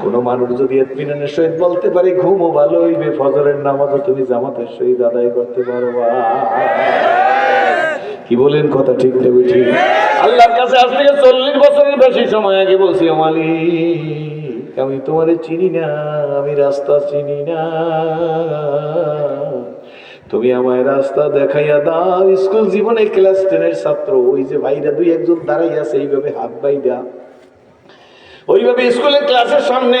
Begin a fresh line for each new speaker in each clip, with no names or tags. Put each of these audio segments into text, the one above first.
কোনো মানুষ যদি সহিত বলতে ভালো ফজরের তুমি জামাতের সহিত আদায় করতে পারবা কি বলেন কথা ঠিক নেবে ঠিক? আল্লাহর কাছে আজ থেকে চল্লিশ বছরের বেশি সময় আগে বলছি মালিক। আমি তোমারে চিনি না, আমি রাস্তা চিনি না। তুমি আমায় রাস্তা দেখাইয়া দাও, স্কুল জীবনে ক্লাস টেনের ছাত্র। ওই যে ভাইরা দুই একজন দাঁড়াইয়া সেইভাবে হাত বাইদা ওইভাবে স্কুলের ক্লাসের সামনে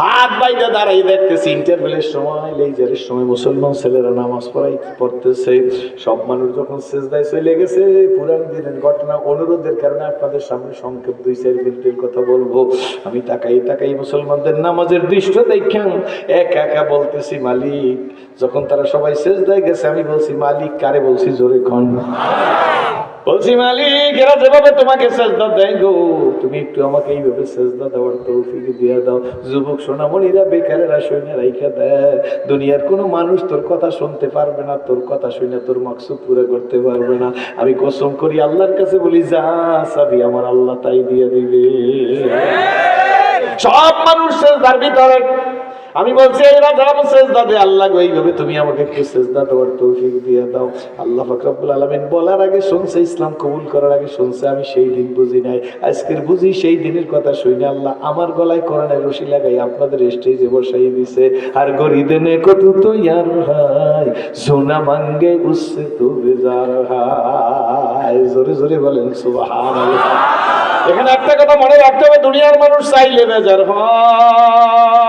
হাত বাইটা দাঁড়াই দেখতেছি ইন্টারভেলের সময় লেজারের সময় মুসলমান ছেলেরা নামাজ পড়াই পড়তেছে। সব মানুষ যখন শেষ শেষদায় চলে গেছে, পুরান দিনের ঘটনা, অনুরোধের কারণে আপনাদের সামনে সংক্ষেপ দুই, চার মিনিটের কথা বলব। আমি তাকাই তাকাই মুসলমানদের নামাজের দৃশ্য দেখলাম একা একা বলতেছি, মালিক, যখন তারা সবাই শেষ শেষদায় গেছে, আমি বলছি, মালিক, কারে বলছি, জোরে খন বলছি মালিক এরা যেভাবে তোমাকে সেজদা দেয় গো তুমি একটু আমাকে এইভাবে সেজদা দেওয়ার তৌফিক দিয়ে দাও। যুবক সোনামণিরা বেকারেরা শুনে রাইখা দেয়। দুনিয়ার কোনো মানুষ তোর কথা শুনতে পারবে না তোর কথা শুনে তোর মাকসুদ পুরো করতে পারবে না। আমি কসম করি আল্লাহর কাছে বলি যা সাবি আমার আল্লাহ তাই দিয়ে দিবে। সব মানুষ সেজদার ভিতরে আমি বলছি সেজদা দে, আল্লাহ গো, এইভাবে তুমি আমাকে একটু সেজদা দেওয়ার তৌফিক দিয়ে দাও। আল্লাহ ফাকরাবুল আলমিন বলার আগে শুনছে, ইসলাম কবুল করার আগে শুনছে, আমি সেই দিন বুঝি নাই। আজকের বুঝি সেই দিনের কথা শুনে আল্লাহ আমার গলায় করোনায় রশি লাগাই আপনাদের স্টেজে বসাই দিছে। আর গরিদে নে কত তো ইয়ার হাই সোনা মাঙ্গে উসে তো বেজার হাই জোরে জোরে বলেন, সুবহানাল্লাহ। এখানে একটা কথা মনে রাখতে হবে, দুনিয়ার মানুষ চাইলে বেজার হয়।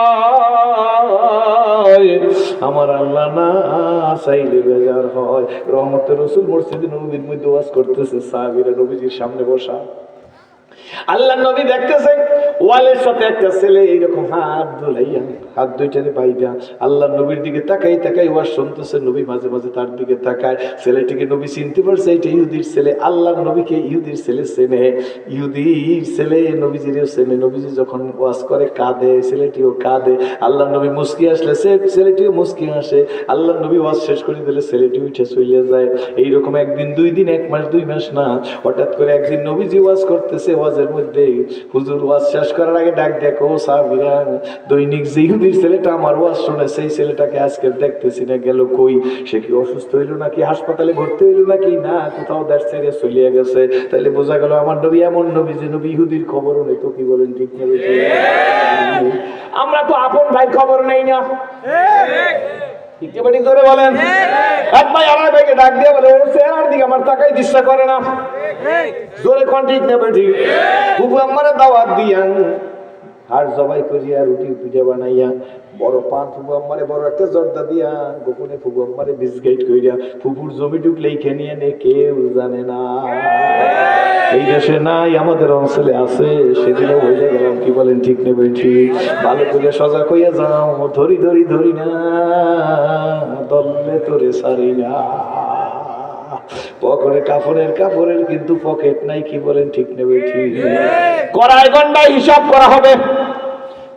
আমার আল্লাহ না চাইলে বেজার হয়। রহমতের রসুল মসজিদে নবীর মধ্যে ওয়াজ করতেছে, সাহাবিরা নবীজির সামনে বসা। আল্লাহ নবী দেখতেছেন, ওয়ালের সাথে একটা ছেলে এইরকম হাত ধুলাইয়া, হাত দুইটারে পাইয়া আল্লাহ নবীর দিকে তাকাই তাকাই ওয়াজ শুনতেছে, নবী মাঝে মাঝে তার দিকে তাকায়। ছেলেটিকে নবী চিনতে পারছে এটা ইহুদির ছেলে। আল্লাহ নবীকে ইহুদির ছেলে চেনে। ইহুদির ছেলে নবীজিরও চেনে। নবীজি যখন ওয়াজ করে, কাঁদে, ছেলেটিও কাঁদে। আল্লাহ নবী মুস্কি আসলে সে ছেলেটিও মুস্কি আসে আল্লাহ নবী ওয়াজ শেষ করে দিলে ছেলেটি উঠে চলে যায়। এইরকম একদিন, দুই দিন, এক মাস, দুই মাস না, হঠাৎ করে একদিন নবীজি ওয়াজ করতেছে ওয়াজের মধ্যে হুজুর ওয়াজ শেষ করার আগে ডাক দেখো সাহাবিরা দৈনিক যে ইহুদির ছেলেটা আমার ওয়াজ শুনে সেই ছেলেটাকে আজকে দেখতেছি না গেল কই? সে কি অসুস্থ হইল নাকি? হাসপাতালে ভর্তি হইল নাকি? না কোথাও দেশ ছেড়ে চলিয়ে গেছে। তাহলে বোঝা গেল আমার নবী এমন নবী যে নবী ইহুদির খবরও নেই তো কি বলেন ঠিক আমরা তো আপন ভাই খবর নেই না। ঠিক ধরে বলেন। এক ভাই আমার ভাইকে ডাক দিয়ে বলে ওর চেহারার দিকে আমার তাকাই দিশা করে না। জোরে কোন ঠিক নেবে ঠিক বুবু আমারে দাওয়াত দিয়ান আর জবাই করিয়া, রুটি পিঠা বানাইয়া, বড় পান ফুবু আম্মারে বড় একটা জর্দা দিয়া, গোপনে ফুবু আম্মারে বিস্গাইট কইরা, ফুপুর জমি ঢুকলেই খেনিয়ে নে, কেউ জানে না। এই দেশে নাই, আমাদের অঞ্চলে আছে, সেদিনও বলে গেলাম, কি বলেন, ঠিক নেবে ঠিক। ভালো করে সজা কইয়া যাও, ধরি ধরি ধরি না দললে তোরে সারি না। পকেটে কাপড়ের কাপড়ের কিন্তু পকেট নাই, কি বলেন, ঠিক নেবে ঠিক। গন্ডায় হিসাব করা হবে।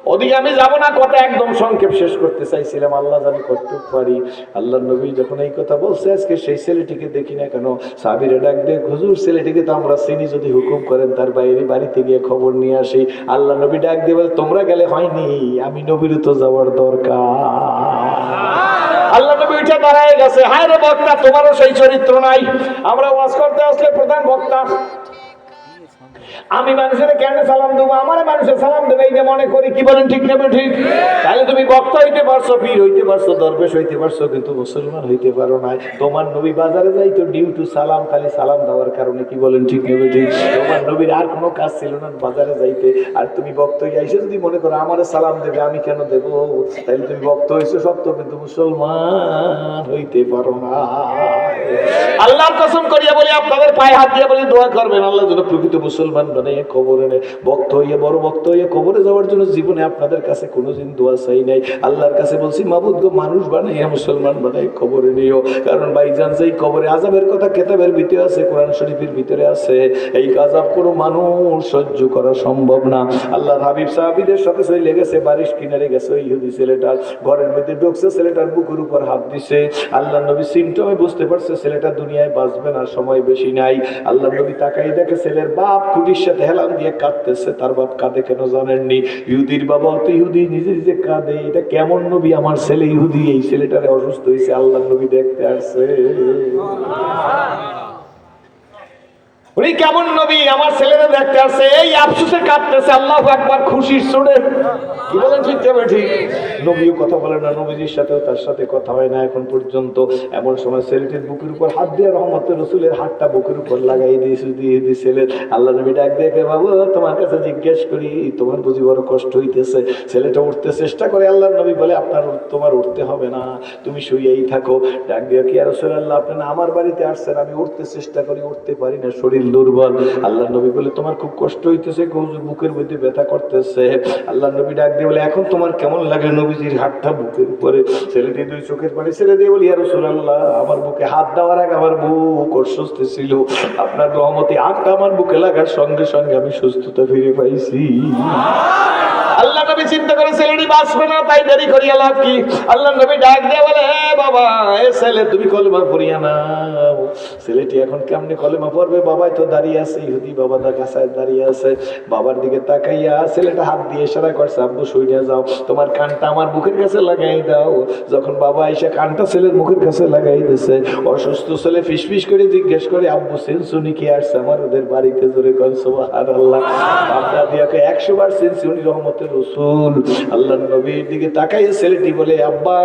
ওদিকে আমি যাব না, কথা একদম সংক্ষেপ শেষ করতে চাইছিলাম। আল্লাহ জানি করতে পারি। আল্লাহ নবী যখন এই কথা বলছে, আজকে সেই ছেলেটিকে দেখি না কেন? সাবিরে ডাক দে হুজুর, ছেলেটিকে তো আমরা চিনি, যদি হুকুম করেন তার বাইরে বাড়িতে গিয়ে খবর নিয়ে আসি। আল্লাহ নবী ডাক দিয়ে বলে, তোমরা গেলে হয়নি, আমি নবীর তো যাওয়ার দরকার। আল্লাহ নবী উঠে দাঁড়ায় গেছে, হায় রে বক্তা, তোমারও সেই চরিত্র নাই। আমরা ওয়াজ করতে আসলে প্রধান বক্তা। আমি মানুষের কেন সালাম দেবো আমার মানুষের সালাম দেবে, এই যে মনে করি, কি বলেন ঠিক নেবে ঠিক? তাহলে তুমি বক্তা হইতে পারছ, পীর হইতে পারছ, দরবেশ হইতে পারছ, কিন্তু মুসলমান হইতে পারো না তোমার নবী বাজারে যাই তো ডিউ টু সালাম, খালি সালাম দেওয়ার কারণে কি বলেন ঠিক নেবে ঠিক? তোমার নবীর আর কোনো কাজ ছিল না বাজারে যাইতে। আর তুমি বক্ত হইয়া এসে যদি মনে করো আমার সালাম দেবে, আমি কেন দেব? তাহলে তুমি বক্ত হয়েছো সত্য, কিন্তু মুসলমান হইতে পারো না। আল্লাহর কসম করিয়া বলি, আপনাদের পায়ে হাত দিয়ে বলি, দোয়া করবেন। আল্লাহ যেন প্রকৃত মুসলমান বানাইয়া কবরে নেয় ভক্ত হইয়া, বড় ভক্ত হইয়া কবরে যাওয়ার জন্য জীবনে আপনাদের কাছে কোনোদিন দোয়া চাই নাই। আল্লাহর কাছে বলছি, মাবুদ গো, মানুষ বানাইয়া, মুসলমান বানাই কবরে নিও। কারণ ভাইজান সেই কবরে আজাবের কথা কেতাবের ভিতরে আছে, কোরআন শরীফের ভিতরে আছে, এই আজাব কোনো মানুষ সহ্য করা সম্ভব না। আল্লাহ হাবিব সাহাবিদের সাথে সেই লেগেছে বারিশ কিনারে গেছে, ওই ইহুদি ছেলেটা ঘরের মধ্যে ঢুকছে, ছেলেটার বুকের উপর হাত দিছে। আল্লাহ নবী সিমটমে বুঝতে পারছে ছেলেটা দুনিয়ায় বাঁচবে না, সময় বেশি নাই। আল্লাহ নবী তাকাই দেখে ছেলের বাপ কুটির সাথে হেলান দিয়ে কাঁদতেছে, তার বাপ কাঁদে কেন জানেননি? ইহুদির বাবা তো ইহুদি, নিজে নিজে কাঁদে। এটা কেমন নবী? আমার ছেলে ইহুদি, এই ছেলেটারে অসুস্থ হয়েছে আল্লাহ নবী দেখতে আসছে। উনি কেমন নবী? আমার ছেলেরা দেখতে আসছে, এই আফসোসে কাঁদতেছে, আল্লাহ একবার খুশির সুরে। কি বলেন, ঠিক যাবে ঠিক নবীও কথা বলে না, নবীজির সাথেও তার সাথে কথা হয় না এখন পর্যন্ত। এমন সময় ছেলেটির বুকের উপর হাত দিয়ে রহমত রসুলের হাতটা বুকের উপর লাগাই দিয়েছে, দিয়ে ছেলে। আল্লাহ নবী ডাক দেখে বাবু, তোমার কাছে জিজ্ঞেস করি, তোমার বুঝি বড় কষ্ট হইতেছে? ছেলেটা উঠতে চেষ্টা করে আল্লাহ নবী বলে, আপনার তোমার উঠতে হবে না, তুমি শুয়েই থাকো। ডাক দিয়ে, কি আর আল্লাহ আপনি না আমার বাড়িতে আসছেন, আমি উঠতে চেষ্টা করি, উঠতে পারি না, শরীর দুর্বল। আল্লাহ নবী বলে, তোমার খুব কষ্ট হইতেছে কৌজুর বুকের মধ্যে ব্যথা করতেছে। আল্লাহ নবী ডাক দিয়ে বলে, এখন তোমার কেমন লাগে নবীজির হাতটা বুকের উপরে? ছেলেটি দুই চোখের পানি ছেড়ে দিয়ে বলি আর আল্লাহ আমার বুকে হাত দেওয়ার আগে আমার বুক অসুস্থ ছিল। আপনার রহমতে হাতটা আমার বুকে লাগার সঙ্গে সঙ্গে আমি সুস্থতা ফিরে পাইছি। আল্লাহ নবী চিন্তা করে, ছেলেটি বাঁচবে না, তাই দেরি করিয়া লাভ কি? আল্লাহ নবী ডাক দিয়ে বলে, "এ বাবা, এ ছেলে, তুমি কলেমা পড়িয়া নাও। ছেলেটি এখন কেমনে কলেমা পড়বে? বাবাই তো দাঁড়িয়ে আছে, ইহুদি বাবা দা কাছে দাঁড়িয়ে আছে। বাবার দিকে তাকাইয়া ছেলেটা হাত দিয়ে ইশারা করছে, আব্বু, শুইয়া যাও। তোমার কানটা আমার বুকের কাছে লাগাই দাও। যখন বাবা এসে কানটা ছেলের মুখের কাছে লাগাই দিছে, অসুস্থ ছেলে ফিসফিস করে জিজ্ঞেস করে, আব্বু, সেন্সুনি কি আসছে? আমার ওদের বাড়িতে জোরে আল্লাহ আপনার দিয়াকে একশো বার সেন্সুনি রহমতের রসুল। আল্লাহ নবীর দিকে তাকাইয়ে ছেলেটি বলে আব্বা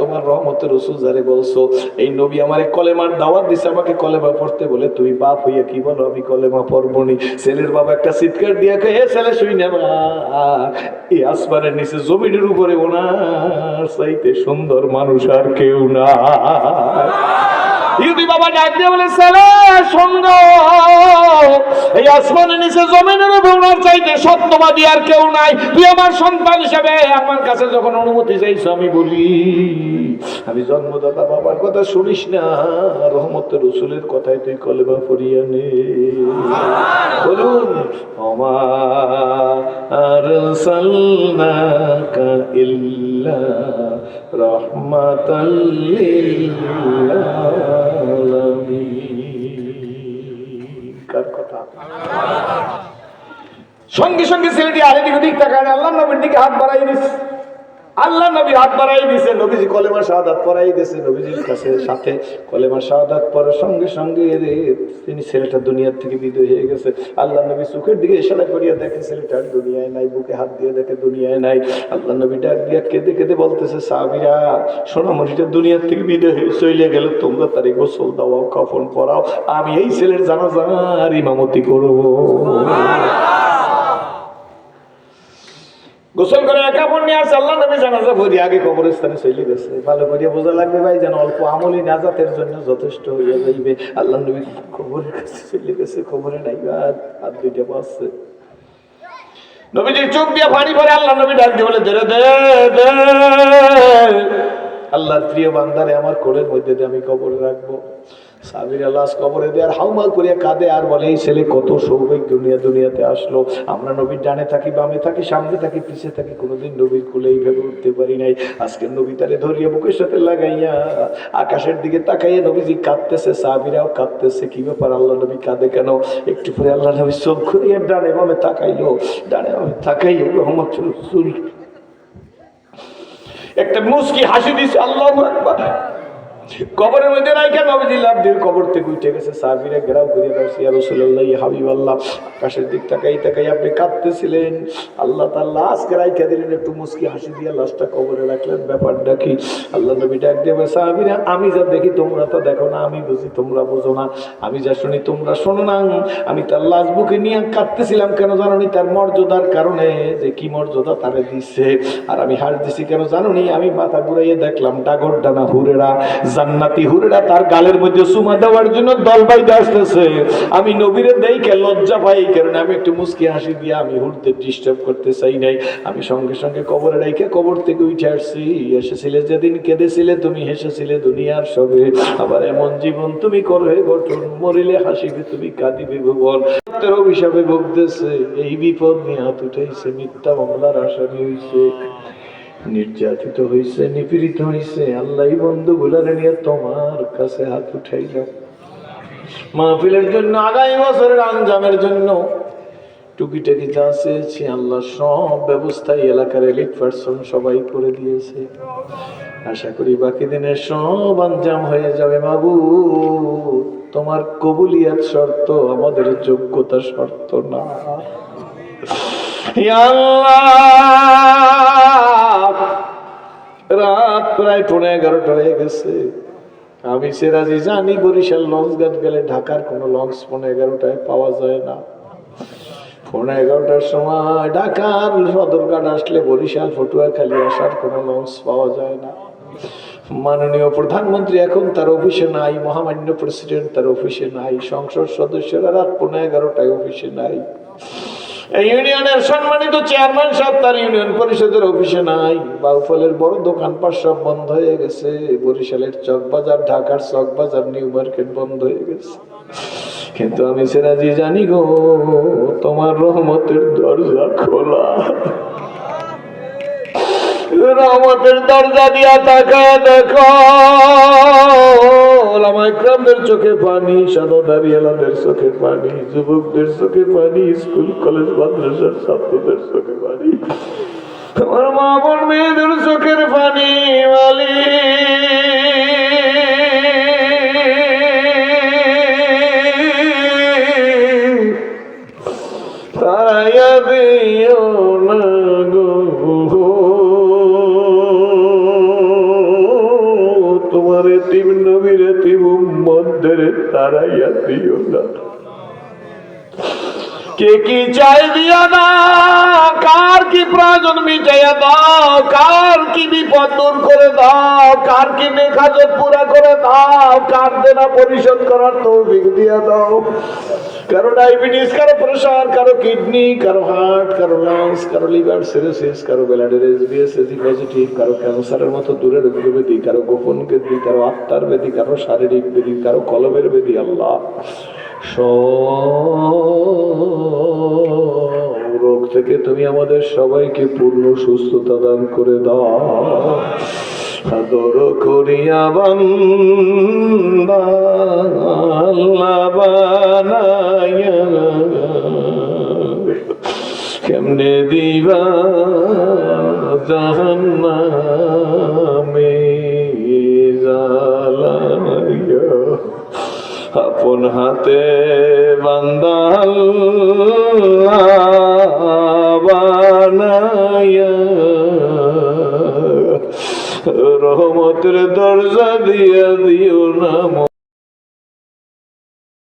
তোমার রহমতের রসুল যারে বলছো? এই নবী আমার কলেমার দাওয়াত দিছে আমাকে কলেমা পড়তে বলে, তুই বাপ হইয়া কি বলো? আমি কলেমা পড়বনি। ছেলের বাবা একটা চিৎকার দিয়া কে হে ছেলে, শুই না এই আসমানের নিচে জমিনের উপরে ওনার চাইতে সুন্দর মানুষ আর কেউ না ইহুদি বাবা ডাক দিয়ে বলে, ছেলে সুন্দর এই আসমানের নিচে জমিনের ওনার চাইতে সত্যবাদী আর কেউ নাই। তুই আমার সন্তান হিসেবে আমার কাছে যখন অনুমতি চাইছো, আমি বলি, আমি জন্মদাতা বাবার কথা শুনিস না। রহমত রসুলের কথায় তুই কলেমা পড়িয়া নে। বলুন আমার সাল্লাকা ইল্লা রহমাতাল দিক তাকায় আল্লাহ নবীর দিকে হাত বাড়াই দিস আল্লাহ নবী হাত বাড়াই দিছে, নবীজি কলেমা শাহাদাত পড়াই দিছে, নবীজির কাছে সাথে কলেমা শাহাদাত পড়ার সঙ্গে সঙ্গে তিনি ছেলেটা দুনিয়ার থেকে বিদয় হয়ে গেছে। আল্লাহ নবী চোখের দিকে ইশারা করিয়া দেখে, ছেলেটা দুনিয়ায় নাই, বুকে হাত দিয়ে দেখে দুনিয়ায় নাই। আল্লাহ নবী ডাক দিয়া কেঁদে কেঁদে বলতেছে, সাবিরা সোনামণিটা দুনিয়ার থেকে বিদয় হয়ে চলে গেল তোমরা তারে গোসল দাও কাফন পরাও, আমি এই ছেলের জানাজার ইমামতি করব। গোসল করে একা পর নিয়ে আসছে, আল্লাহ নবী জানাজা ভরি আগে কবরস্থানে চলে গেছে। ভালো করিয়া বোঝা লাগবে ভাই, যেন অল্প আমলি নাজাতের জন্য যথেষ্ট হইয়া যাইবে। আল্লাহ নবী কবরের কাছে চলে গেছে, কবরে নাই আর হাত দুইটা পাচ্ছে নবীজির চোখ দিয়ে পানি পরে আল্লাহ নবী ডাক দিয়ে বলে দে দে। আল্লাহর প্রিয় বান্দারে, আমার কোলের মধ্যে দিয়ে আমি কবরে রাখব। সাবির আল্লাহ কবরে দিয়ে আর হাউমাউ করিয়া কাঁদে আর বলে, এই ছেলে কত সৌভাগ্য দুনিয়া দুনিয়াতে আসলো। আমরা নবীর ডানে থাকি, বামে থাকি, সামনে থাকি, পিছে থাকি, কোনোদিন নবীর কুলেই ভেবে উঠতে পারি নাই। আজকে নবী তারে ধরিয়া বুকের সাথে লাগাইয়া আকাশের দিকে তাকাইয়া নবীজি কাঁদতেছে সাবিরাও কাঁদতেছে, কি ব্যাপার আল্লাহ নবী কাঁদে কেন? একটু পরে আল্লাহ নবী চোখ ঘুরিয়ে ডানে বামে তাকাইলো। ডানে বামে তাকাইয়া রহমত রসুল। একটা মুস্কি হাসি দিছে, আল্লাহ একবার কবরের মধ্যে দিয়ে কবর থেকে উঠে গেছে। রাসূলুল্লাহ হাবিব আল্লাহ আকাশের দিক তাকাই তাকাই আপনি কাঁদতেছিলেন। আল্লাহ তার দিলেন একটু মুস্কি হাসি দিয়ে লাশটা কবরে রাখলেন। ব্যাপারটা কি? আল্লাহ নবী ডাক দিয়ে বলে, আমি যা দেখি তোমরা তো দেখো না আমি বুঝি তোমরা বোঝো না। আমি যা শুনি তোমরা শোনো না। আমি তার লাশ বুকে নিয়ে কাঁদতেছিলাম কেন জানো তার মর্যাদার কারণে যে কি মর্যাদা তারে দিচ্ছে আর আমি হার দিছি কেন জানো আমি মাথা ঘুরাইয়ে দেখলাম ডাগর ডানা হুরেরা জান্নাতি হুরেরা তার গালের মধ্যে সুমা দেওয়ার জন্য দল বাইতে আসতেছে। আমি নবীরে দেখে লজ্জা পাই কারণ আমি একটু মুস্কি হাসি দিয়ে আমি হুড়তে ডিস্টার্ব করতে চাই নাই। আমি সঙ্গে সঙ্গে কবরে রেখে কবর থেকে উঠে আসছি। এসেছিলে যেদিন কেঁদেছিলে, তুমি হেসেছিলে দুনিয়ার সবে। আবার এমন জীবন তুমি করবে, গঠন মরিলে হাসিবে তুমি কাঁদিবে ভুবন। অভিশাপে ভুগতেছে, এই বিপদ নিয়ে হাত উঠেছে মিথ্যা মামলার আসামি হইছে। নির্যাতিত হইছে, নিপীড়িত হইছে। আল্লাহ বন্ধু গুলারে নিয়ে তোমার কাছে হাত উঠাইলাম। মাহফিলের জন্য, আগামী বছরের আঞ্জামের জন্য টুকিটাকি যা চেয়েছি, আল্লাহ সব ব্যবস্থা এলাকার এলিট পার্সন সবাই করে দিয়েছে। আশা করি বাকি দিনের সব আঞ্জাম হয়ে যাবে। বাবু তোমার কবুলিয়াত শর্ত, আমাদের যোগ্যতা শর্ত না। আল্লাহ! রাত প্রায় পৌনে এগারোটা হয়ে গেছে। আমি সেরাজি জানি বরিশাল লঞ্চ ঘাট গেলে ঢাকার কোনো লঞ্চ পৌনে এগারোটায় পাওয়া যায় না। পৌনে এগারোটার সময় ঢাকার সদরঘাট আসলে বরিশাল ফটুয়াখালী আসার কোনো লঞ্চ পাওয়া যায় না। মাননীয় প্রধানমন্ত্রী এখন তার অফিসে নাই, মহামান্য প্রেসিডেন্ট তার অফিসে নাই, সংসদ সদস্যরা রাত পৌনে এগারোটায় অফিসে নাই। এই ইউনিয়নের সম্মানিত চেয়ারম্যান সাহেব, তার ইউনিয়ন পরিষদের অফিসে নাই। বাউফলের বড় দোকানপাট সব বন্ধ হয়ে গেছে। বরিশালের চকবাজার, ঢাকার চকবাজার, নিউ মার্কেট বন্ধ হয়ে গেছে। কিন্তু আমি সেরাজি জানি গো, তোমার রহমতের দরজা খোলা। রহমতের দরজা দিয়া তাকায় দেখো। লামাইক্রামদের চোখে পানি এলাদের চোখে পানি, যুবকদের চোখে পানি, স্কুল, কলেজ, মাদ্রাসার ছাত্রদের চোখে পানি। তোমার মা বোন মেয়েদের চোখের কে কি চাই দিয়া না কার কি প্রয়োজন মিটাইয়া দাও? কার কি বিপদ দূর করে দাও? কার কি নেখাজত পুরা করে দাও? কার দেনা পরিশোধ করার তৌফিক দিয়া দাও? কারও ডায়াবেটিস, কারও প্রেশার, কারও কিডনি, কারও হার্ট, কারও লাংস, কারও লিভার, সিরোসিস, কারও ব্লাডের এসবিএস এসি পজিটিভ, কারও ক্যান্সারের মতো দূরের ব্যাধি কারও গোপন ব্যাধি কারও আত্মার ব্যাধি কারও শারীরিক ব্যাধি কারও কলমের ব্যাধি আল্লাহ। রোগ থেকে তুমি আমাদের সবাইকে পূর্ণ সুস্থতা দান করে দাও। করিয়া বানাইয়া কেমনে দিবা জাহান্নামে? আপন হাতে বান্দাল